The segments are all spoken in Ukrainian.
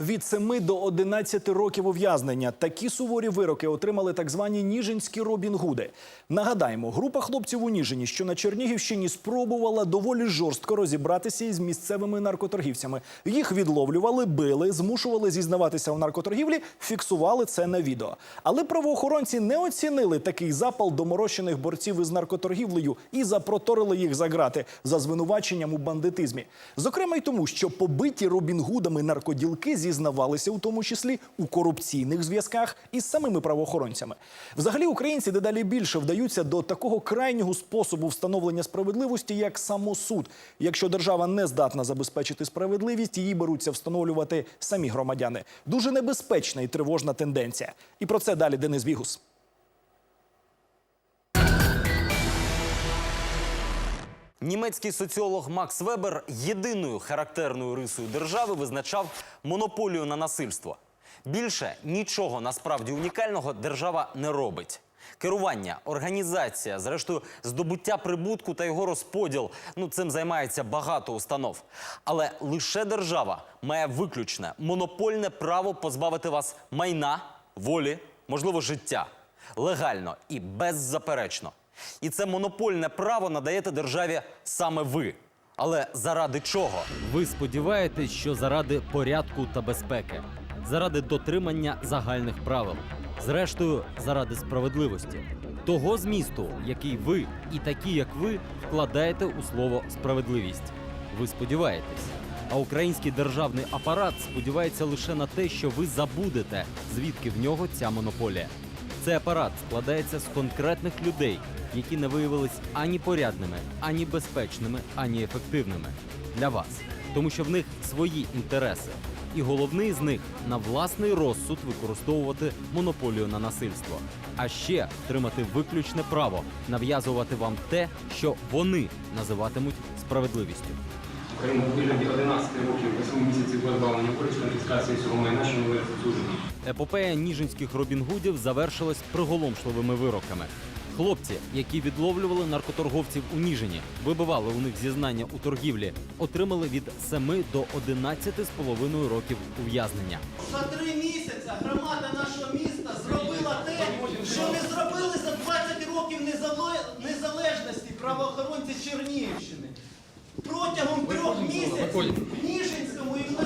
Від 7 до 11 років ув'язнення такі суворі вироки отримали так звані ніжинські Робін-Гуди. Нагадаємо, група хлопців у Ніжині, що на Чернігівщині спробувала доволі жорстко розібратися із місцевими наркоторгівцями. Їх відловлювали, били, змушували зізнаватися в наркоторгівлі, фіксували це на відео. Але правоохоронці не оцінили такий запал доморощених борців із наркоторгівлею і запроторили їх за грати за звинуваченням у бандитизмі. Зокрема, й тому, що побиті Робінгудами наркоділки зізнавалися у тому числі у корупційних зв'язках із самими правоохоронцями. Взагалі, українці дедалі більше вдаються до такого крайнього способу встановлення справедливості, як самосуд. Якщо держава не здатна забезпечити справедливість, її беруться встановлювати самі громадяни. Дуже небезпечна і тривожна тенденція. І про це далі Денис Бігус. Німецький соціолог Макс Вебер єдиною характерною рисою держави визначав монополію на насильство. Більше нічого насправді унікального держава не робить. Керування, організація, зрештою, здобуття прибутку та його розподіл. Ну цим займається багато установ. Але лише держава має виключне монопольне право позбавити вас майна, волі, можливо, життя легально і беззаперечно. І це монопольне право надаєте державі саме ви. Але заради чого? Ви сподіваєтесь, що заради порядку та безпеки, заради дотримання загальних правил, зрештою, заради справедливості, того змісту, який ви і такі, як ви, вкладаєте у слово справедливість. Ви сподіваєтесь. А український державний апарат сподівається лише на те, що ви забудете, звідки в нього ця монополія. Цей апарат складається з конкретних людей, які не виявились ані порядними, ані безпечними, ані ефективними для вас, тому що в них свої інтереси. І головний з них на власний розсуд використовувати монополію на насильство, а ще отримати виключне право нав'язувати вам те, що вони називатимуть справедливістю. Україна у вигляді 11 років 8 місяців позбавлення волі з конфіскації цього майна, що не засуджені. Епопея ніжинських робінгудів завершилась приголомшливими вироками. Хлопці, які відловлювали наркоторговців у Ніжині, вибивали у них зізнання у торгівлі, отримали від 7 до 11,5 років ув'язнення. За три місяці громада нашого міста зробила те, що не зробили за 20 років незале- незалежності правоохоронці Чернігівщини. Протягом трьох місяців в Ніжинському і в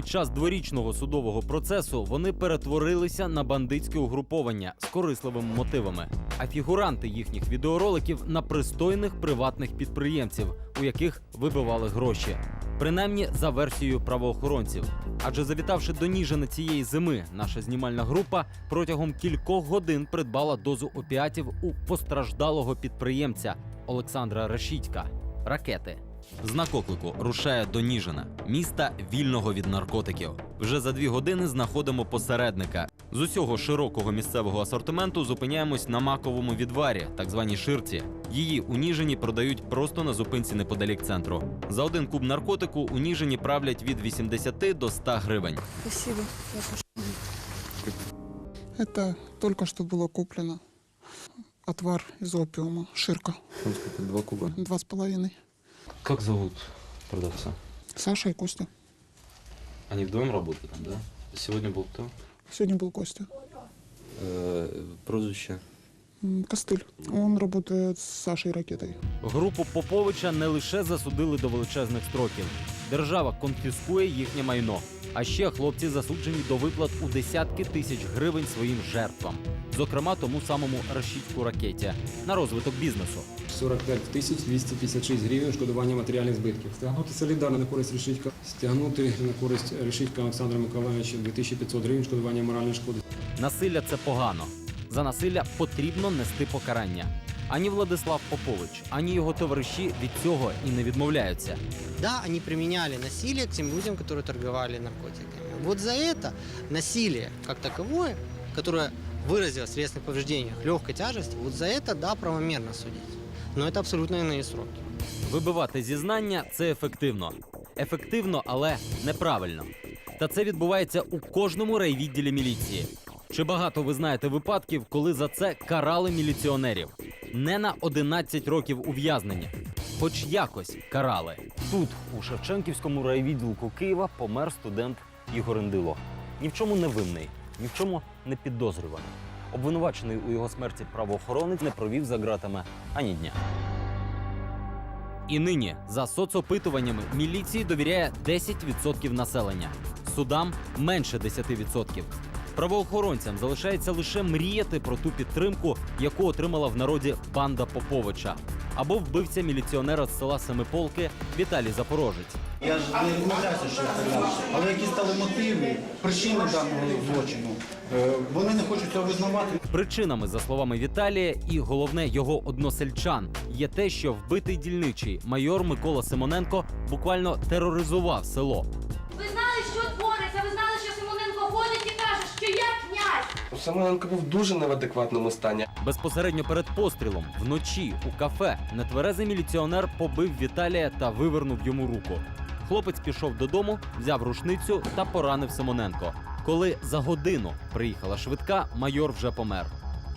Під час дворічного судового процесу вони перетворилися на бандитське угруповання з корисливими мотивами, а фігуранти їхніх відеороликів на пристойних приватних підприємців, у яких вибивали гроші. Принаймні за версією правоохоронців. Адже завітавши до Ніжина цієї зими, наша знімальна група протягом кількох годин придбала дозу опіатів у постраждалого підприємця Олександра Решітька. Ракети. Знак оклику рушає до Ніжина, міста вільного від наркотиків. Вже за дві години знаходимо посередника. З усього широкого місцевого асортименту зупиняємось на маковому відварі, так званій ширці. Її у Ніжині продають просто на зупинці неподалік центру. За один куб наркотику у Ніжині правлять від 80 до 100 гривень. Спасибо. Это только что было куплено. Отвар из опиума. Ширка. Два куба. Два с половиной. Как зовут продавца? Саша и Костя. Они вдвоем работают, да? Сегодня был кто? Сегодня был Костя. Э, прозвище. М, Костыль. Он работает с Сашей Ракетой. Групу Поповича не лише засудили до величезних строків. Держава конфіскує їхнє майно. А ще хлопці засуджені до виплат у десятки тисяч гривень своїм жертвам, зокрема тому самому Рашідську ракеті на розвиток бізнесу. 45 тисяч 256 гривень шкодування матеріальних збитків. Стягнути солідарно на користь Решітька. Стягнути на користь Решітька Олександра Миколаївича 2500 гривень шкодування моральної шкоди. Насилля це погано. За насилля потрібно нести покарання. Ані Владислав Попович, ані його товариші від цього і не відмовляються. Да, они применяли насилие к тем людям, которые торговали наркотиками. Вот за это насилие как таковое, которое выразилось в телесных повреждениях легкой тяжести, вот за это, да, правомерно судить. Но это абсолютно иные сроки. Вибивати зізнання це ефективно. Ефективно, але неправильно. Та це відбувається у кожному райвідділі міліції. Чи багато ви знаєте випадків, коли за це карали міліціонерів? Не на 11 років ув'язнення. хоч якось карали. Тут, у Шевченківському райвідділку Києва, помер студент Ігор Індило. Ні в чому не винний, ні в чому не підозрюваний. Обвинувачений у його смерті правоохоронець не провів за ґратами ані дня. І нині за соцопитуваннями міліції довіряє 10% населення, судам менше 10%. Правоохоронцям залишається лише мріяти про ту підтримку, яку отримала в народі банда Поповича, або вбивця міліціонера з села Семиполки Віталій Запорожець. Я ж не відмовляюся, що я стріляв. Але які стали мотиви, причини даного злочину, е, вони не хочуть цього визнавати. Причинами, за словами Віталія, і головне його односельчан, є те, що вбитий дільничий майор Микола Симоненко буквально тероризував село. Семененко був дуже не в адекватному стані. Безпосередньо перед пострілом вночі у кафе нетверезий міліціонер побив Віталія та вивернув йому руку. Хлопець пішов додому, взяв рушницю та поранив Симоненко. Коли за годину приїхала швидка, майор вже помер.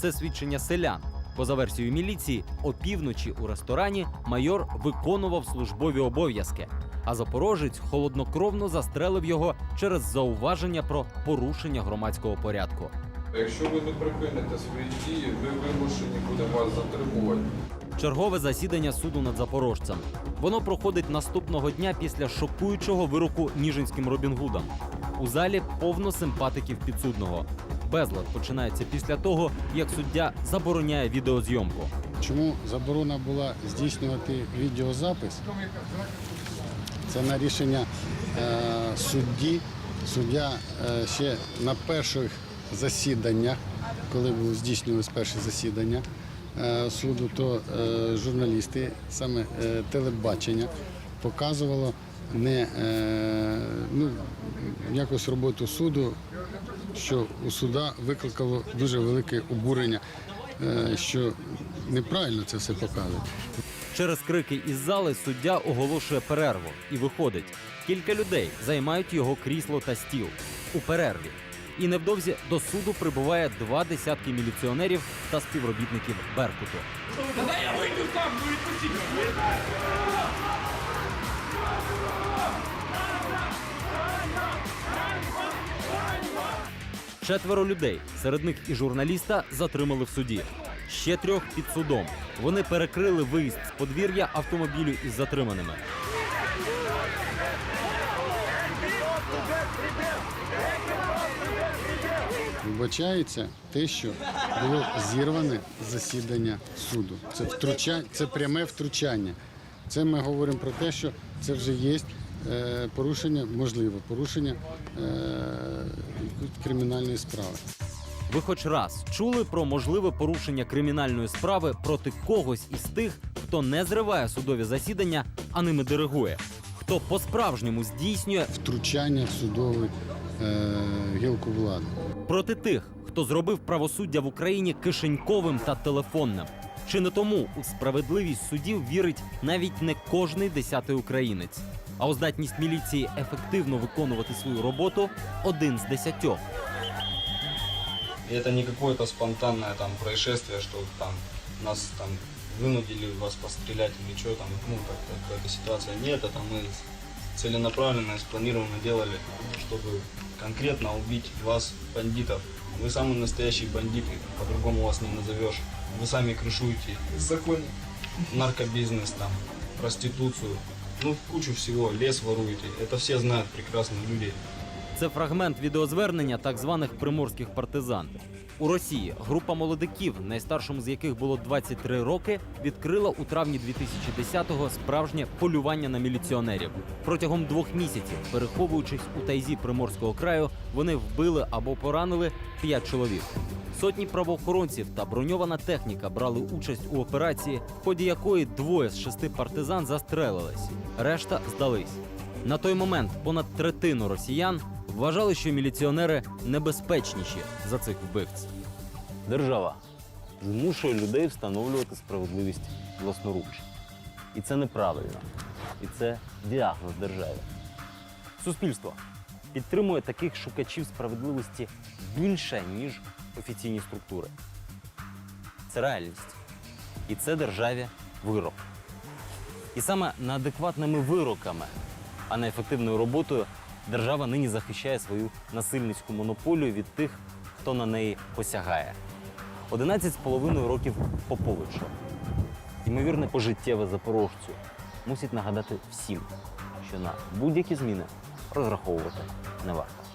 Це свідчення селян. Поза версією міліції, опівночі у ресторані майор виконував службові обов'язки, а запорожець холоднокровно застрелив його через зауваження про порушення громадського порядку. Якщо ви не припините свої дії, ви вимушені будемо вас затримувати. Чергове засідання суду над запорожцем. Воно проходить наступного дня після шокуючого вироку Ніжинським Робінгудам. У залі повно симпатиків підсудного. Безлад починається після того, як суддя забороняє відеозйомку. Чому заборона була здійснювати відеозапис? Це на рішення е, судді. Суддя е, ще на перших засіданнях, коли було здійснювалось перше засідання е, суду, то е, журналісти, саме е, телебачення, показувало не ну, якось роботу суду, що у суда викликало дуже велике обурення, що неправильно це все показує. Через крики із зали суддя оголошує перерву і виходить. Кілька людей займають його крісло та стіл у перерві. І невдовзі до суду прибуває два десятки міліціонерів та співробітників Беркуту. Четверо людей, серед них і журналіста, затримали в суді. Ще трьох під судом. Вони перекрили виїзд з подвір'я автомобілю із затриманими. Вбачається те, що було зірване засідання суду. Це втручання, це пряме втручання. Це ми говоримо про те, що це вже є е, порушення, можливо, порушення е, кримінальної справи. Ви хоч раз чули про можливе порушення кримінальної справи проти когось із тих, хто не зриває судові засідання, а ними диригує, хто по-справжньому здійснює Втручання в судову е, гілку влади проти тих, хто зробив правосуддя в Україні кишеньковим та телефонним. Чи не тому у справедливість судів вірить навіть не кожний десятий українець, а у здатність міліції ефективно виконувати свою роботу один з десятьох. И это не какое-то спонтанное там происшествие, что там нас там вынудили вас пострелять или что там, ну как-то какая-то ситуация. Нет, это мы целенаправленно и спланированно делали, чтобы конкретно убить вас, бандитов. Вы самый настоящий бандит, и по-другому вас не назовешь. Вы сами крышуете закон, наркобизнес, там, проституцию, ну кучу всего, лес воруете. Это все знают прекрасно люди. Це фрагмент відеозвернення так званих приморських партизан. У Росії група молодиків, найстаршому з яких було 23 роки, відкрила у травні 2010-го справжнє полювання на міліціонерів. Протягом двох місяців, переховуючись у тайзі приморського краю, вони вбили або поранили п'ять чоловік. Сотні правоохоронців та броньована техніка брали участь у операції, в ході якої двоє з шести партизан застрелились, решта здались. На той момент понад третину росіян вважали, що міліціонери небезпечніші за цих вбивць. Держава змушує людей встановлювати справедливість власноруч. І це неправильно. І це діагноз держави. Суспільство підтримує таких шукачів справедливості більше, ніж офіційні структури. Це реальність. І це державі вирок. І саме неадекватними вироками, а не ефективною роботою держава нині захищає свою насильницьку монополію від тих, хто на неї посягає. 11 з половиною років Поповичу. Ймовірне пожиттєве запорожцю мусить нагадати всім, що на будь-які зміни розраховувати не варто.